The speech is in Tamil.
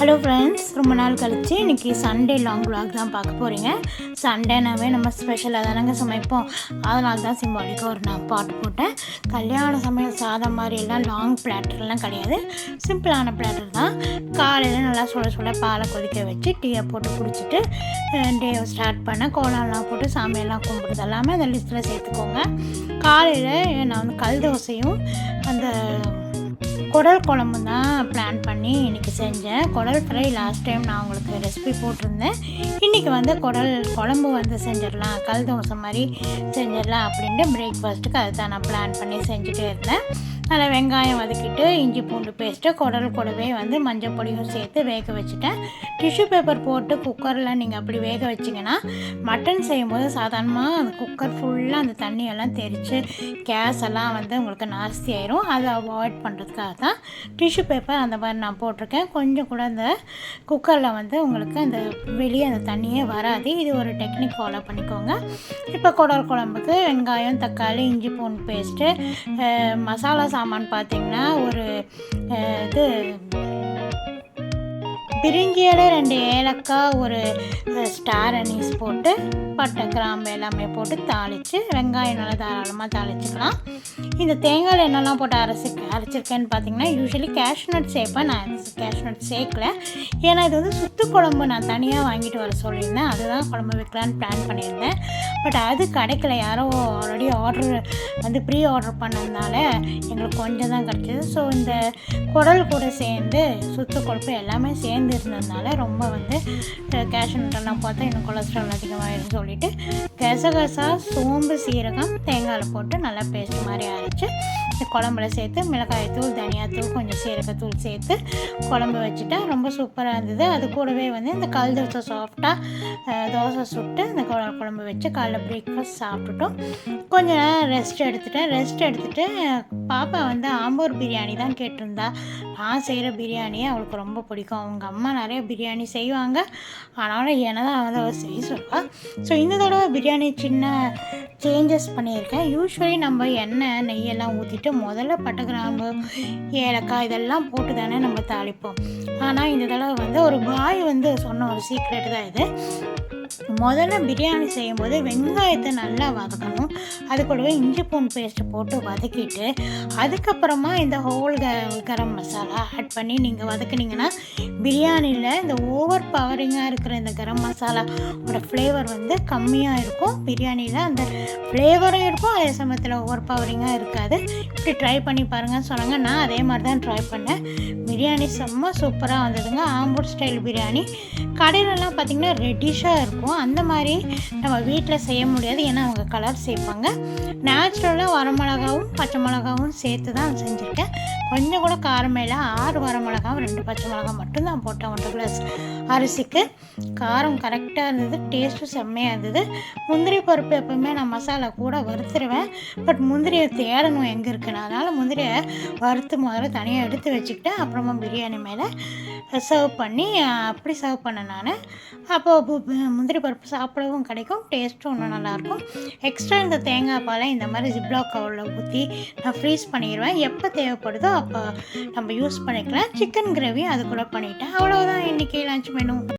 ஹலோ ஃப்ரெண்ட்ஸ் ரொம்ப நாள் கழிச்சு இன்றைக்கி சண்டே லாங் விளாக் தான் பார்க்க போகிறீங்க சண்டேனாவே நம்ம ஸ்பெஷலாக தானேங்க சமைப்போம். அதனால தான் சிம்பாலிக்காக ஒரு நான் பாட்டு போட்டேன். கல்யாண சமையல் சாதம் மாதிரியெல்லாம் லாங் பிளாட்டர்லாம் கிடையாது. சிம்பிளான பிளாட்டர் தான். காலையில் நல்லா சுட சுட பாலை கொதிக்க வச்சு டீயை போட்டு குடிச்சிட்டு டே ஸ்டார்ட் பண்ண கோலம்லாம் போட்டு சாமியெல்லாம் கும்பிடுறது எல்லாமே அந்த லிஸ்ட்டில் சேர்த்துக்கோங்க. காலையில் நான் வந்து கல் தோசையும் அந்த குடல் குழம்பு தான் பிளான் பண்ணி இன்றைக்கி செஞ்சேன். குடல் ஃப்ரை லாஸ்ட் டைம் நான் உங்களுக்கு ரெசிபி போட்டிருந்தேன். இன்றைக்கி வந்து குடல் குழம்பு வந்து செஞ்சிடலாம். கல் தோசை மாதிரி செஞ்சிடலாம் அப்படின்ட்டு பிரேக்ஃபாஸ்ட்டுக்கு அதை தான் நான் பிளான் பண்ணி செஞ்சுட்டே இருந்தேன். அதில் வெங்காயம் வதக்கிட்டு இஞ்சி பூண்டு பேஸ்ட்டு குடல் கூடவே வந்து மஞ்சள் பொடியும் சேர்த்து வேக வச்சுட்டேன். டிஷ்யூ பேப்பர் போட்டு குக்கரில் நீங்கள் அப்படி வேக வச்சிங்கன்னா மட்டன் செய்யும்போது சாதாரணமாக அந்த குக்கர் ஃபுல்லாக அந்த தண்ணியெல்லாம் தெரித்து கேஸ் எல்லாம் வந்து உங்களுக்கு நாஸ்தி ஆயிரும். அதை அவாய்ட் பண்ணுறதுக்காக தான் டிஷ்யூ பேப்பர் அந்த மாதிரி நான் போட்டிருக்கேன். கொஞ்சம் கூட அந்த குக்கரில் வந்து உங்களுக்கு அந்த வெளியே அந்த தண்ணியே வராது. இது ஒரு டெக்னிக் ஃபாலோ பண்ணிக்கோங்க. இப்போ குடல் குழம்புக்கு வெங்காயம் தக்காளி இஞ்சி பூண்டு பேஸ்ட்டு மசாலா சாமான் பார்த்தீங்கன்னா ஒரு இது பிரிஞ்சியோட ரெண்டு ஏலக்காய் ஒரு ஸ்டார் அனீஸ் போட்டு பட்டை கிராம்பு எல்லாமே போட்டு தாளித்து வெங்காயம் நல்லா தாராளமாக தாளிச்சுக்கலாம். இந்த தேங்காய் என்னெல்லாம் போட்டு அரைச்சி அரைச்சிருக்கேன்னு பார்த்தீங்கன்னா யூஸ்வலி கேஷ்நட் சேர்ப்பேன். நான் கேஷ்நட் சேர்க்கல. ஏன்னா இது வந்து சுத்து குழம்பு நான் தனியாக வாங்கிட்டு வர சொல்லியிருந்தேன். அதுதான் குழம்பு வைக்கலான்னு பிளான் பண்ணியிருந்தேன். பட் அது கிடைக்கல. யாரோ ஆல்ரெடி ஆர்டர் வந்து ப்ரீ ஆர்டர் பண்ணதுனால எங்களுக்கு கொஞ்சம் தான் கிடச்சிது. ஸோ இந்த குடல் கூட சேர்ந்து சுத்து கொழுப்பு எல்லாமே சேர்ந்து இருந்ததுனால ரொம்ப வந்து கேஷ் கேஷ்நட்டெல்லாம் பார்த்தா இன்னும் கொலஸ்ட்ரால் அதிகமாகிடுன்னு சொல்லிட்டு கசகசா சோம்பு சீரகம் தேங்காயில் போட்டு நல்லா பேஸ்ட் மாதிரி அரைச்சி குழம்புல சேர்த்து மிளகாய்த்தூள் தனியாத்தூள் கொஞ்சம் சீரகத்தூள் சேர்த்து குழம்பு வச்சுட்டேன் ரொம்ப சூப்பராக இருந்தது. அது கூடவே வந்து இந்த கல் தோசை சாஃப்டாக தோசை சுட்டு இந்த குழ- குழம்பு வச்சு காலைல பிரேக்ஃபாஸ்ட் சாப்பிட்டுட்டோம். கொஞ்ச நேரம் ரெஸ்ட் எடுத்துட்டேன். ரெஸ்ட் எடுத்துட்டு பாப்பா வந்து ஆம்பூர் பிரியாணி தான் கேட்டிருந்தா. நான் செய்கிற பிரியாணியே அவளுக்கு ரொம்ப பிடிக்கும். அவங்க அம்மா நிறைய பிரியாணி செய்வாங்க. ஆனாலும் என்ன தான் வந்து அவள் செய்ய சொல்லுவாள் ஸோ இந்த தடவை பிரியாணி சின்ன சேஞ்சஸ் பண்ணியிருக்கேன். யூஸ்வலி நம்ம எண்ணெய் நெய்யெல்லாம் ஊற்றிட்டு முதல்ல பட்டை கிராம்பு ஏலக்காய் இதெல்லாம் போட்டு தானே நம்ம தாளிப்போம். ஆனால் இந்த தடவை வந்து ஒரு பாய் வந்து சொன்ன ஒரு சீக்ரெட் தான் இது. முதல்ல பிரியாணி செய்யும்போது வெங்காயத்தை நல்லா வதக்கணும். அது கூடவே இஞ்சி பூண்டு பேஸ்ட்டு போட்டு வதக்கிட்டு அதுக்கப்புறமா இந்த ஹோல் க கரம் மசாலா ஆட் பண்ணி நீங்கள் வதக்குனீங்கன்னா பிரியாணியில் இந்த ஓவர் பவரிங்காக இருக்கிற இந்த கரம் மசாலாவோட ஃப்ளேவர் வந்து கம்மியாக இருக்கும். பிரியாணியில் அந்த ஃப்ளேவரும் இருக்கும். அதே சமயத்தில் ஓவர் பவரிங்காக இருக்காது. இப்படி ட்ரை பண்ணி பாருங்கன்னு சொன்னாங்க. நான் அதே மாதிரி தான் ட்ரை பண்ணேன். பிரியாணி செம்ம சூப்பராக வந்ததுங்க. ஆம்பூர் ஸ்டைல் பிரியாணி. கடையிலலாம் பார்த்திங்கன்னா ரெட்டிஷாக இருக்கும். அந்த மாதிரி நம்ம வீட்டில் செய்ய முடியாது. ஏன்னா அவங்க கலர் சேர்ப்பாங்க. நேச்சுரலாக வரமிளகாவும் பச்சை மிளகாவும் சேர்த்து தான் செஞ்சுருக்கேன். கொஞ்சம் கூட காரமே இல்லை. ஆறு வரமிளகாவும் ரெண்டு பச்சை மிளகா மட்டும்தான் போட்டேன். ஒன்றரை கிளாஸ் அரிசிக்கு. காரம் கரெக்டாக இருந்தது. டேஸ்ட்டும் செம்மையாக இருந்தது. முந்திரி பருப்பு எப்பவுமே நான் மசாலா கூட வறுத்துருவேன். பட் முந்திரியை தேடணும் எங்கே இருக்குன்னு. அதனால் முந்திரியை வறுத்து முதல்ல தனியாக எடுத்து வச்சுக்கிட்டேன். அப்புறமா பிரியாணி மேலே சர்வ் பண்ணி அப்படி சர்வ் பண்ணேன் நான். அப்போது முந்திரி பருப்பு சாப்பிடவும் கிடைக்கும். டேஸ்ட்டும் இன்னும் நல்லாயிருக்கும். எக்ஸ்ட்ரா இந்த தேங்காய் பாலை இந்த மாதிரி ஜிப்லாக் கவரில் ஊற்றி நான் ஃப்ரீஸ் பண்ணிடுவேன் எப்போ தேவைப்படுதோ அப்போ நம்ம யூஸ் பண்ணிக்கலாம். சிக்கன் கிரேவி அது கூட பண்ணிட்டேன். அவ்வளோதான் இன்றைக்கி லஞ்ச் மெனு